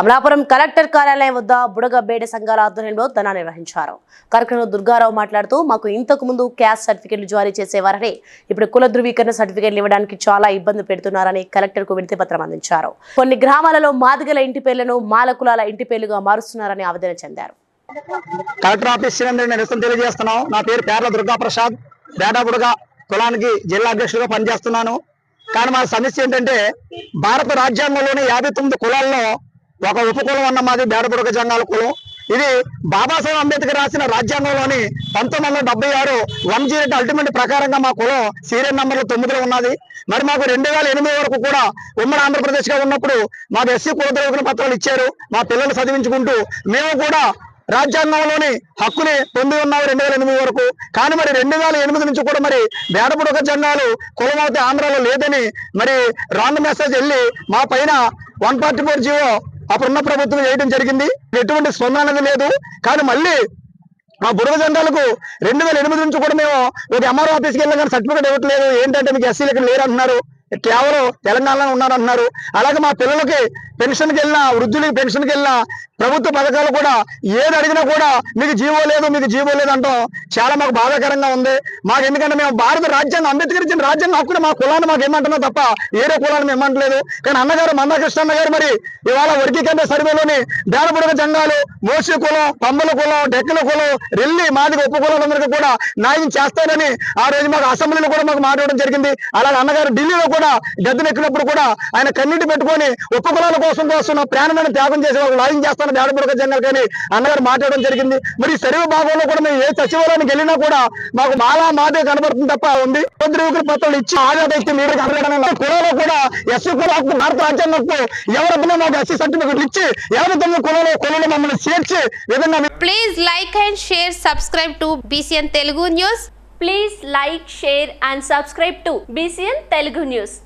Amalapuram collector కార్యాలయం వద్ద బుడగబేడ సంఘాల ఆధ్వర్యంలో ధనా నిర్వహించారు. కార్యక్రమంలో దుర్గారావు మాట్లాడుతూ మాకు ఇంతకు ముందు క్యాస్ట్ సర్టిఫికెట్లు జారీ చేసేవారని ఇప్పుడు కుల ధృవీకరణ సర్టిఫికెట్లు ఇవ్వడానికి చాలా ఇబ్బంది పెడుతున్నారని కలెక్టర్కు వినతి పత్రం అందించారు. కొన్ని గ్రామాలలో మాదిగల ఇంటి పేర్లను మాల కులాల ఇంటి పేర్లుగా మారుస్తున్నారని ఆవేదన చెందారు. కలెక్టర్ ఆఫీస్ నిరసన తెలియజేస్తున్నాం నా పేరు పేర్ల దుర్గా ప్రసాద్ బేడాబుడుగా కులానికి జిల్లా అధ్యక్షుడిగా పనిచేస్తున్నాను. కానీ మా సమస్య ఏంటంటే భారత రాజ్యాంగంలోని యాభై తొమ్మిది కులాల్లో ఒక ఉపకులం ఉన్న మాది బేడబుడక జంగాల కులం. ఇది బాబాసాహెబ్ అంబేద్కర్ రాసిన రాజ్యాంగంలోని పంతొమ్మిది వందల డెబ్బై ఆరు వన్ జీరో అల్టిమేట్ ప్రకారంగా మా కులం సీరియల్ నంబర్లు తొమ్మిదిలో ఉన్నది. మరి మాకు రెండు వేల ఎనిమిది వరకు కూడా ఉమ్మడి ఆంధ్రప్రదేశ్గా ఉన్నప్పుడు మాకు ఎస్సీ కుల పత్రాలు ఇచ్చారు. మా పిల్లలు చదివించుకుంటూ మేము కూడా రాజ్యాంగంలోని హక్కుని పొంది ఉన్నావు రెండు వేల ఎనిమిది వరకు. కానీ మరి రెండు వేల ఎనిమిది నుంచి కూడా మరి బేడపుడక జంగాలు కులమవుతే ఆంధ్రాలో లేదని మరి రాంగ్ మెసేజ్ వెళ్ళి మా పైన వన్ ఫార్టీ ఫోర్ జీవో అప్పుడున్న ప్రభుత్వం చేయడం జరిగింది. ఎటువంటి స్పందన అనేది లేదు. కానీ మళ్ళీ ఆ బుడగ జెండాలకు రెండు వేల ఎనిమిది నుంచి కూడా మేము ఒక ఎంఆర్ఓ ఆఫీస్కి వెళ్ళినా కానీ సర్టిఫికేట్ ఇవ్వట్లేదు. ఏంటంటే మీకు ఎస్సీలు ఇక్కడ లేరు అంటున్నారు కేవలం తెలంగాణలో ఉన్నారంటున్నారు. అలాగే మా పిల్లలకి పెన్షన్కి వెళ్ళినా వృద్ధులకి పెన్షన్కి వెళ్ళినా ప్రభుత్వ పథకాలు కూడా ఏది అడిగినా కూడా మీకు జీవో లేదు మీకు జీవో లేదు అంటాం. చాలా మాకు బాధాకరంగా ఉంది. మాకు ఎందుకంటే మేము భారత రాజ్యాంగం అంబేద్కర్ ఇచ్చిన రాజ్యాంగం హక్కుని మా కులాన్ని మాకు ఏమంటున్నా తప్ప ఏరే కులాన్ని మేము ఏమంటలేదు. కానీ అన్నగారు మందాకృష్ణ గారు మరి ఇవాళ వర్గీకరణ సర్వేలోని బేడబుడగ జంగాలు మోసి కులం పంబల కులం డెక్కల కులం రెల్లి మాదిగ ఉప కులాలందరికీ కూడా న్యాయం చేస్తారని ఆ రోజు మాకు అసెంబ్లీలో కూడా మాకు మాట్లాడడం జరిగింది. అలాగే అన్నగారు ఢిల్లీలో కూడా గద్దెనెక్కినప్పుడు కూడా ఆయన కన్నీటి పెట్టుకొని ఉప కులాల కోసం కోసం నా ప్రాణమైన త్యాగం చేసి వాళ్ళు లాయం చేస్తాను బేడబుడగ జనరల్ కానీ అన్నగారు మాట్లాడడం జరిగింది. మరి ఈ భాగంలో కూడా మేము ఏ సచివాలయానికి వెళ్ళినా కూడా మాకు మాలా మాదే కనబడుతుంది తప్ప ఉంది. ధృవీకరణ పత్రాలు ఇచ్చి ఆజాద వ్యక్తి మీరు కనబడడం కులంలో కూడా ఎస్సీ కుల భారత రాజ్యాంగ హక్కు ఎవరైనా మాకు ఎస్సీ సర్టిఫికెట్ ఇచ్చి ఎవరి తొమ్మిది కులంలో కులంలో మమ్మల్ని చేర్చి విధంగా please like and share subscribe to BCN Telugu news please like share and subscribe to BCN Telugu news